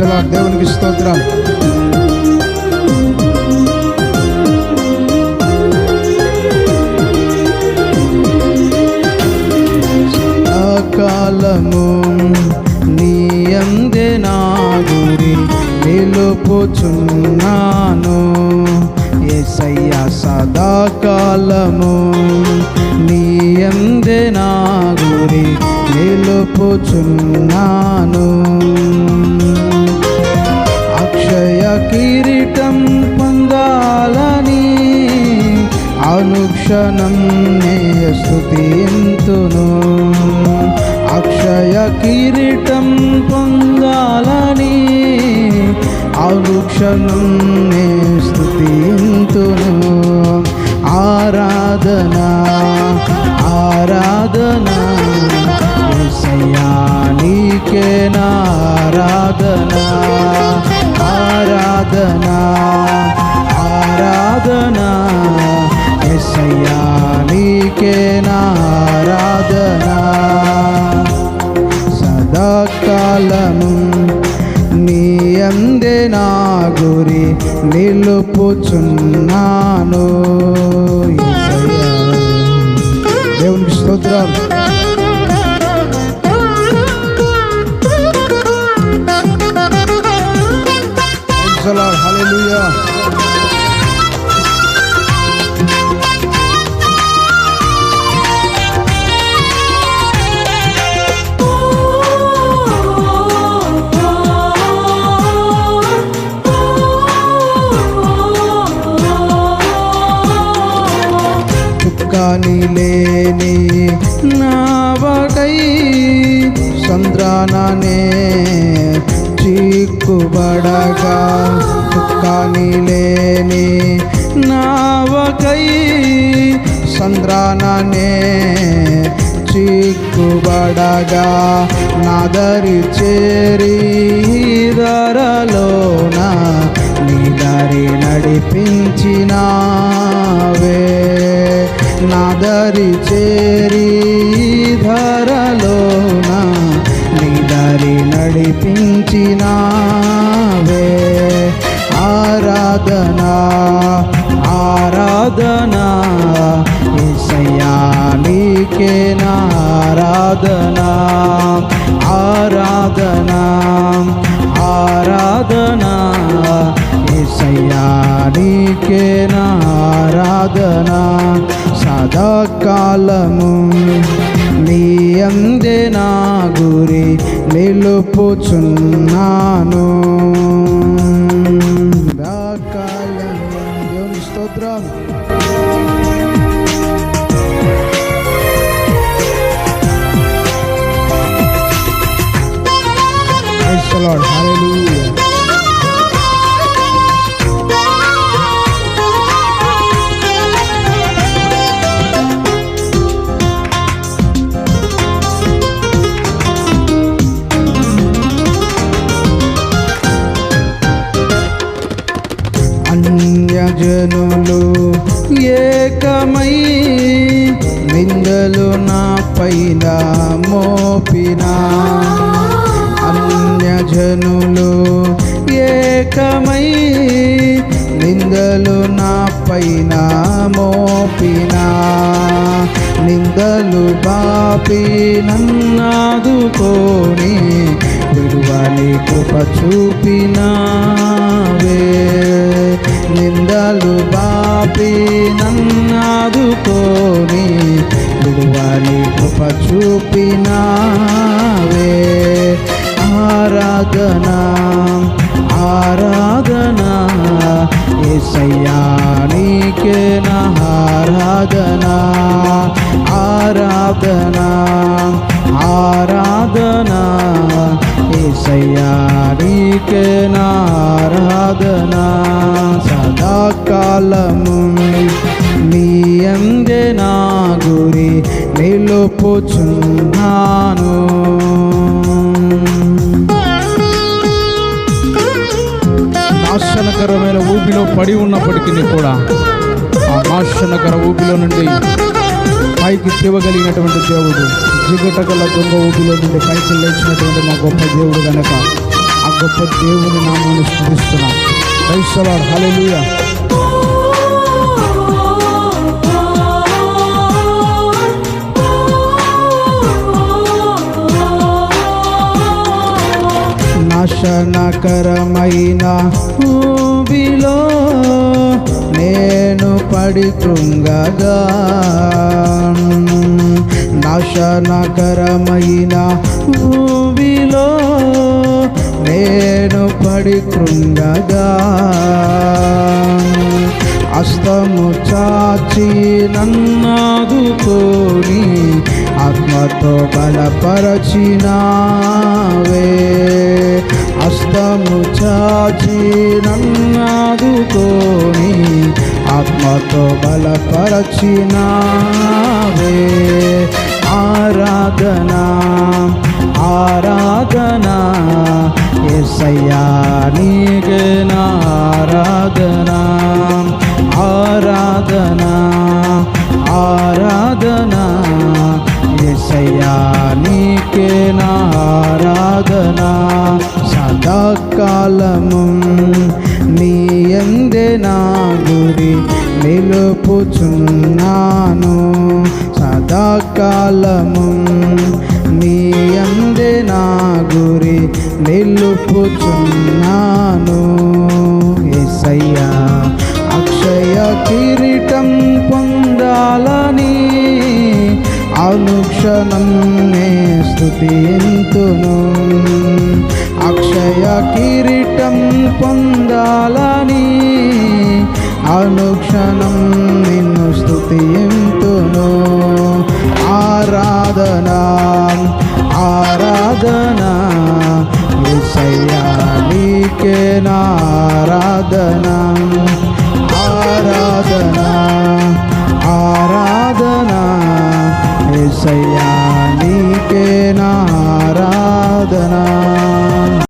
దేవునికి స్తోత్రాలు కాలము నీ అందే నా గురి నిలుపుచున్నాను. ఏసయ్య సదాకాలము నన్నే స్థుతింతును అక్షయ కిరీటం పొందాలని అనుక్షణం నే స్థుతింతును ఆరాధన ఆరాధన నీకే నారాధన ఆరాధనా. నీకే నా ఆరాధన సదాకాలము నీ అందే నా గురి నిలుపుచున్నాను. దేవునికి స్తోత్రం. చుక్కాని లేని నావకై సంద్రాననే చిక్కుబడగా. చుక్కాని లేని నావకై సంద్రాననే చిక్కుబడగా. నాదరి చేరి ధరలోన నీ దారి నడిపించినా నాదరి చేరి ధరలోన నీ దారి నడిపించినావే. ఆరాధనా ఆరాధనా ఏసయ్యా నీకే నా ఆరాధనా. ఆరాధన ఆరాధన ఏసయ్యా నీకే నా ఆరాధన. కాలము నీ అందే నా గురి నిలుపుచున్నాను స్తోత్రం Lord. Hallelujah. జనులు ఏకమై నిందలు నా పైన మోపినా. అన్యజనులు ఏకమై నిందలు నా పైన మోపినా. నిందలు బాపి నన్నాదుకోని విడువని కృప చూపినావే నిందలు బాపి నన్నాదుకోని విడువని కృప చూపినావే. ఆరాధన ఆరాధన ఏసయ్యానికే నా ఆరాధన. ఆరాధన ఆరాధన ఏసయ్యానికే నా ఆరాధనా. కాలము నీ అందే నా గురి నిలుపుచున్నాను. నాశనకరమైన ఊపిలో పడి ఉన్నప్పటికీ కూడా ఆ నాశనకర ఊపిలో నుండి పైకి తివ్వగలిగినటువంటి దేవుడు జిగటగల దొంగ ఊపిలో నుండి పైకి లేచినటువంటి మా గొప్ప దేవుడు కనుక ఆ గొప్ప దేవుని నామాన్ని స్మరిస్తున్నాం క్రైస్తవాడు హలో వేదనకరమైన ఊబిలో నేను పడి కృంగగా నాశనకరమైన ఊబిలో నేను పడి కృంగగా అస్తము చాచి నన్నాదుకోని ఆత్మతో బలపరచినావే. అస్తము చాచి నన్నాదుకోని ఆత్మతో బలపరచినావే. ఆరాధనా ఆరాధనా ఎసయ్యా నీకే నా ఆరాధనా. ఆరాధనా ఆరాధనా ఎసయ్యా నీకే ఆరాధనా. సదాకాలము నీ ఎందే నా గురి నిలుపుచున్నాను. సదాకాలము నీ అందే నా గురి నిలుపుచున్నాను. ఎసయ్యా అక్షయ కిరీటం పొందాలని అనుక్షణం నే స్థుతింతును అక్షయ కిరీటం పొందాలని అనుక్షణం నిన్ను స్థుతింతును ఆరాధనా ఆరాధనా విషయానికే నారాధన